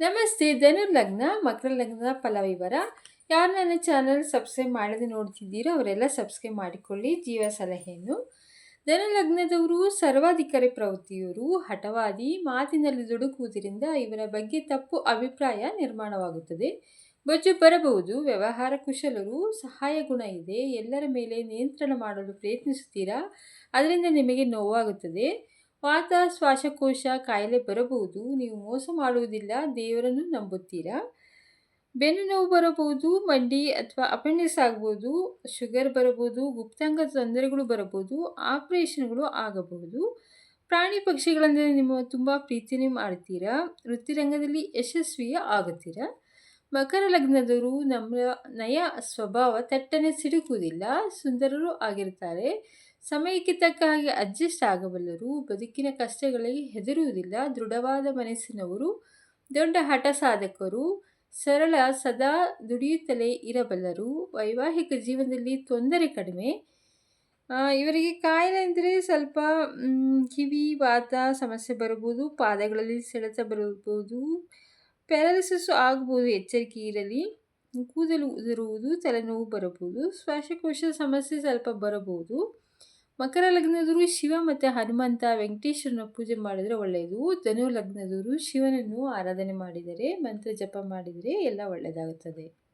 ನಮಸ್ತೆ ಧನುರ್ ಲಗ್ನ, ಮಕರ ಲಗ್ನದ ಫಲವಿವರ ಯಾರು ನನ್ನ ಚಾನಲ್ ಸಬ್ಸ್ಕ್ರೈಬ್ ಮಾಡದೆ ನೋಡ್ತಿದ್ದೀರೋ ಅವರೆಲ್ಲ ಸಬ್ಸ್ಕ್ರೈಬ್ ಮಾಡಿಕೊಳ್ಳಿ, ಜೀವ ಸಲಹೆಯನ್ನು. ಧನುಲಗ್ನದವರು ಸರ್ವಾಧಿಕಾರಿ ಪ್ರವೃತ್ತಿಯವರು. ಹಠವಾದಿ ಮಾತಿನಲ್ಲಿ ದುಡುಕುವುದರಿಂದ ಇವರ ಬಗ್ಗೆ ತಪ್ಪು ಅಭಿಪ್ರಾಯ ನಿರ್ಮಾಣವಾಗುತ್ತದೆ. ಬೊಜ್ಜು ಬರಬಹುದು. ವ್ಯವಹಾರ ಕುಶಲರು, ಸಹಾಯ ಗುಣ ಇದೆ. ಎಲ್ಲರ ಮೇಲೆ ನಿಯಂತ್ರಣ ಮಾಡಲು ಪ್ರಯತ್ನಿಸುತ್ತೀರಾ? ಅದರಿಂದ ನಿಮಗೆ ನೋವಾಗುತ್ತದೆ. ವಾತ ಶ್ವಾಸಕೋಶ ಕಾಯಿಲೆ ಬರಬಹುದು, ನೀವು ಮೋಸ ಮಾಡುವುದಿಲ್ಲ, ದೇವರನ್ನು ನಂಬುತ್ತೀರಾ? ಬೆನ್ನು ನೋವು ಬರಬಹುದು, ಮಂಡಿ ಅಥವಾ ಅಪೆಂಡಿಕ್ಸ್ ಆಗ್ಬೋದು ಶುಗರ್ ಬರಬಹುದು, ಗುಪ್ತಾಂಗ ತೊಂದರೆಗಳು ಬರಬಹುದು, ಆಪರೇಷನ್ಗಳು ಆಗಬಹುದು. ಪ್ರಾಣಿ ಪಕ್ಷಿಗಳಂದರೆ ನಿಮ್ಮ ತುಂಬ ಪ್ರೀತಿನೇ ಮಾಡ್ತೀರಾ? ವೃತ್ತಿರಂಗದಲ್ಲಿ ಯಶಸ್ವಿಯೇ ಆಗುತ್ತೀರಾ? ಮಕರ ಲಗ್ನದವರು ನಮ್ಮ ನಯ ಸ್ವಭಾವ ತಟ್ಟನೆ ಸಿಡುಕುವುದಿಲ್ಲ, ಸುಂದರರು ಆಗಿರ್ತಾರೆ ಸಮಯಕ್ಕೆ ತಕ್ಕ ಹಾಗೆ ಅಡ್ಜಸ್ಟ್ ಆಗಬಲ್ಲರು, ಬದುಕಿನ ಕಷ್ಟಗಳಿಗೆ ಹೆದರುವುದಿಲ್ಲ. ದೃಢವಾದ ಮನಸ್ಸಿನವರು, ದೊಡ್ಡ ಹಠ ಸಾಧಕರು, ಸರಳ ಸದಾ ದುಡಿಯುತ್ತಲೇ ಇರಬಲ್ಲರು. ವೈವಾಹಿಕ ಜೀವನದಲ್ಲಿ ತೊಂದರೆ ಕಡಿಮೆ. ಇವರಿಗೆ ಕಾಯಿಲೆ ಅಂದರೆ ಸ್ವಲ್ಪ ಕಿವಿ, ವಾತ ಸಮಸ್ಯೆ ಬರಬಹುದು, ಪಾದಗಳಲ್ಲಿ ಸೆಳೆತ ಬರಬಹುದು. ಪ್ಯಾರಾಲಿಸಿಸ್ ಆಗ್ಬೋದು ಎಚ್ಚರಿಕೆ ಇರಲಿ, ಕೂದಲು ಉದುರುವುದು, ತಲೆನೋವು ಬರಬಹುದು, ಶ್ವಾಸಕೋಶದ ಸಮಸ್ಯೆ ಸ್ವಲ್ಪ ಬರಬಹುದು. ಮಕರ ಲಗ್ನದವರು ಶಿವ ಮತ್ತು ಹನುಮಂತ ವೆಂಕಟೇಶ್ವರನ ಪೂಜೆ ಮಾಡಿದರೆ ಒಳ್ಳೆಯದು. ಧನು ಲಗ್ನದವರು ಶಿವನನ್ನು ಆರಾಧನೆ ಮಾಡಿದರೆ, ಮಂತ್ರ ಜಪ ಮಾಡಿದರೆ ಎಲ್ಲ ಒಳ್ಳೆಯದಾಗುತ್ತದೆ.